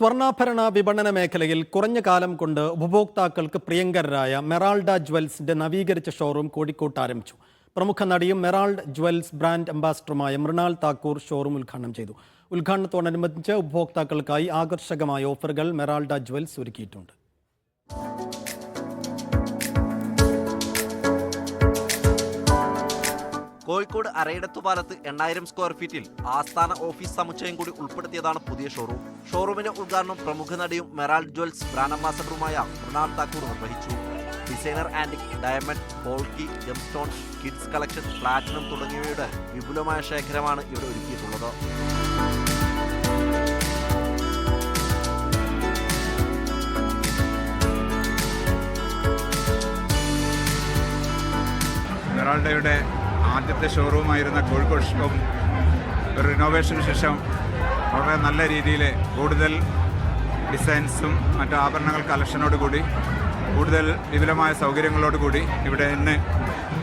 സ്വർണാഭരണ വിപണന മേഖലയിൽ കുറഞ്ഞ കാലം കൊണ്ട് ഉപഭോക്താക്കൾക്ക് പ്രിയങ്കരരായ മെറാൾഡ ജ്വൽസിന്റെ നവീകരിച്ച ഷോറൂം കോഴിക്കോട്ട് ആരംഭിച്ചു. പ്രമുഖ നടിയും മെറാൾഡ് ജ്വൽസ് ബ്രാൻഡ് അംബാസിഡറുമായ മൃണാൾ താക്കൂർ ഷോറൂം ഉദ്ഘാടനം ചെയ്തു. ഉദ്ഘാടനത്തോടനുബന്ധിച്ച് ഉപഭോക്താക്കൾക്കായി ആകർഷകമായ ഓഫറുകൾ മെറാൾഡ ജ്വൽസ് ഒരുക്കിയിട്ടുണ്ട്. കോഴിക്കോട് അരയിടത്തുപാലത്ത് എണ്ണായിരം സ്ക്വയർ ഫീറ്റിൽ ആസ്ഥാന ഓഫീസ് സമുച്ചയം കൂടി ഉൾപ്പെടുത്തിയതാണ് പുതിയ ഷോറൂം ഷോറൂമിന്റെ ഉദ്ഘാടനം പ്രമുഖ നടിയും മെറാൾ ജ്വൽസ് ബ്രാൻഡ് അംബാസഡറുമായ മൃണാൾ താക്കൂർ നിർവഹിച്ചു. Designer and diamond polki gemstone kids collection platinum തുടങ്ങിയവയുടെ വിപുലമായ ശേഖരമാണ് ഇവിടെ ഒരുക്കിയിട്ടുള്ളത്. മെറാൾഡയുടെ ആദ്യത്തെ ഷോറൂമായിരുന്ന കോഴിക്കോട് ഷോറൂം ഒരു റിനോവേഷന് ശേഷം വളരെ നല്ല രീതിയിൽ കൂടുതൽ ഡിസൈൻസും മറ്റു ആഭരണങ്ങൾ കളക്ഷനോടുകൂടി കൂടുതൽ വിപുലമായ സൗകര്യങ്ങളോട് കൂടി ഇവിടെ ഇന്ന്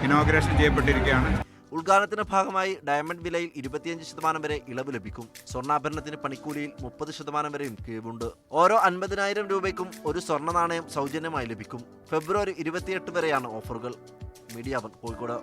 ഇനോഗ്രേഷൻ ചെയ്യപ്പെട്ടിരിക്കുകയാണ്. ഉദ്ഘാടനത്തിന്റെ ഭാഗമായി ഡയമണ്ട് വിലയിൽ ഇരുപത്തിയഞ്ച് ശതമാനം വരെ ഇളവ് ലഭിക്കും. സ്വർണാഭരണത്തിന് പണിക്കൂലിയിൽ മുപ്പത് ശതമാനം വരെയും കിഴിവുണ്ട്. ഓരോ അൻപതിനായിരം രൂപയ്ക്കും ഒരു സ്വർണ നാണയം സൗജന്യമായി ലഭിക്കും. ഫെബ്രുവരി ഇരുപത്തിയെട്ട് വരെയാണ് ഓഫറുകൾ. മീഡിയ കോഴിക്കോട്.